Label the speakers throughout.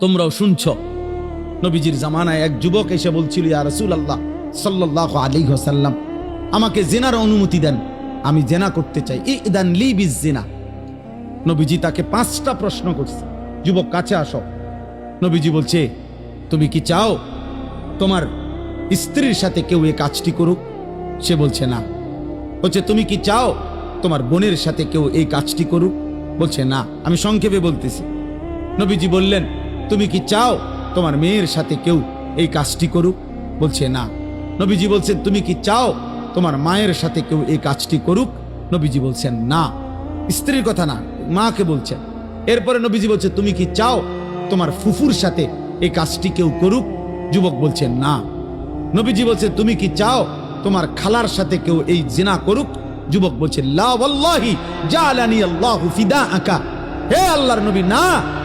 Speaker 1: তোমরাও শুনছ। নবীজির জামানায় এক যুবক এসে বলছিল, ইয়া রসুল আল্লাহ সাল্লাহ আলী সাল্লাম আমাকে জেনার অনুমতি দেন, আমি জেনা করতে চাই। ইদান লি বিজ জেনা। নবীজি তাকে পাঁচটা প্রশ্ন করছে। যুবক, কাছে আসো। নবীজি বলছে, তুমি কি চাও তোমার স্ত্রীর সাথে কেউ এই কাজটি করুক? সে বলছে, না। বলছে, তুমি কি চাও তোমার বোনের সাথে কেউ এই কাজটি করুক? বলছে, না। আমি সংক্ষেপে বলতেছি। নবীজি বললেন তুমি কি চাও তোমার মেয়ের সাথে কেউ এই কাজটি করুক? বলছে, না। নবীজি বলছেন, তুমি কি চাও তোমার মায়ের সাথে কেউ এই কাজটি করুক? নবীজি বলছেন, না। স্ত্রীর কথা না, মাকে বলছেন। এরপরে নবীজি বলছে, তুমি কি চাও তোমার ফুফুর সাথে এই কাজটি কেউ করুক? যুবক বলছেন না। নবীজি বলছে, তুমি কি চাও তোমার খালার সাথে কেউ এই জিনা করুক? যুবক বলছে, লা ওয়াল্লাহি জালানি আল্লাহু ফিদা আকা হে আল্লাহর নবী, না।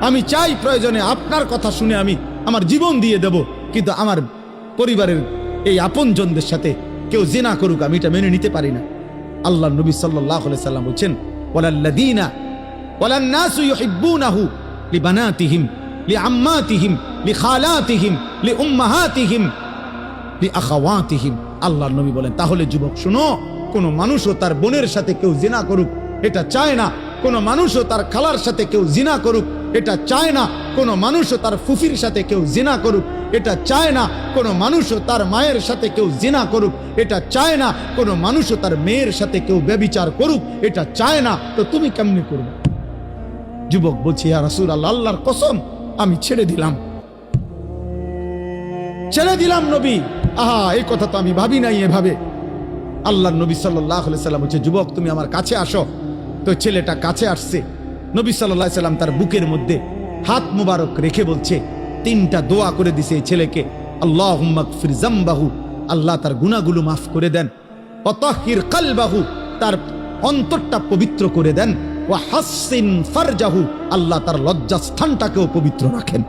Speaker 1: আমি চাই প্রয়োজনে আপনার কথা শুনে আমি আমার জীবন দিয়ে দেব। কিন্তু আমার পরিবারের এই আপনজনদের সাথে কেউ জেনা করুক, আমি এটা মেনে নিতে পারি না। আল্লাহ নবী সাল্লাম বলছেন আল্লাহর নবী বলেন, তাহলে যুবক, শুনো, কোন মানুষও তার বোনের সাথে কেউ জেনা করুক, এটা চায় না। কোন মানুষও তার খালার সাথে কেউ জিনা করুক, এটা চায় না। কোন মানুষও তার ফুফির সাথে কেউ জিনা করুক, এটা চায় না। কোন মানুষও তার মায়ের সাথে কেউ জিনা করুক, এটা চায় না। কোন মানুষও তার মেয়ের সাথে কেউ ব্যবিচার করুক, এটা চায় না। তো তুমি কেমনি করবে? যুবক বলছে, ইয়া রাসূল আল্লাহ আল্লাহর কসম, আমি ছেড়ে দিলাম। ছেড়ে দিলাম নবী। আহা, এই কথা তো আমি ভাবি নাই এভাবে। আল্লাহ নবী সাল্লাহ সাল্লাম বলছে, যুবক, তুমি আমার কাছে আসো। তো ছেলেটা কাছে আসছে। নবী সাল্লাহ সাল্লাম তার বুকের মধ্যে হাত মুবারক রেখে বলছে, তিনটা দোয়া করে দিছে ছেলেকে। আল্লাহ ফির জাম্বাহু, আল্লাহ তার গুনাগুলো মাফ করে দেন। অতহির কালবাহু, তার অন্তরটা পবিত্র করে দেন। ও হাসিন ফারজাহু, আল্লাহ তার লজ্জাস্থানটাকেও পবিত্র রাখেন।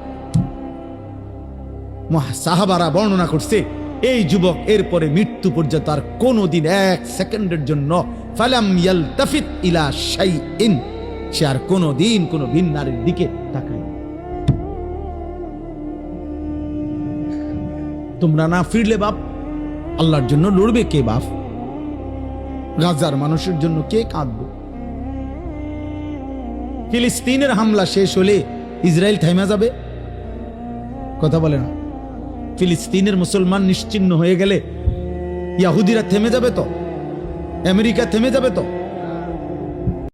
Speaker 1: সাহাবারা বর্ণনা করছে এই যুবক এরপরে মৃত্যু পর্যন্ত আর কোনোদিন এক সেকেন্ডের জন্য ফালাম ইয়ালতাফিত ইলা শাইইন। সে আর কোনোদিন কোনো ভিন নারীর দিকে তাকায় তোমরা না ফিরলে বাপ? আল্লাহর জন্য লড়বে কে বাপ? গাজার মানুষের জন্য কে কাঁদবে? ফিলিস্তিনের হামলা শেষ হলে ইসরায়েল থাইমা যাবে? কথা বলে না। ফিলিস্তিনের মুসলমান নিশ্চিন্ন হয়ে গেলে ইয়াহুদিরা থেমে যাবে তো? আমেরিকা থেমে যাবে তো?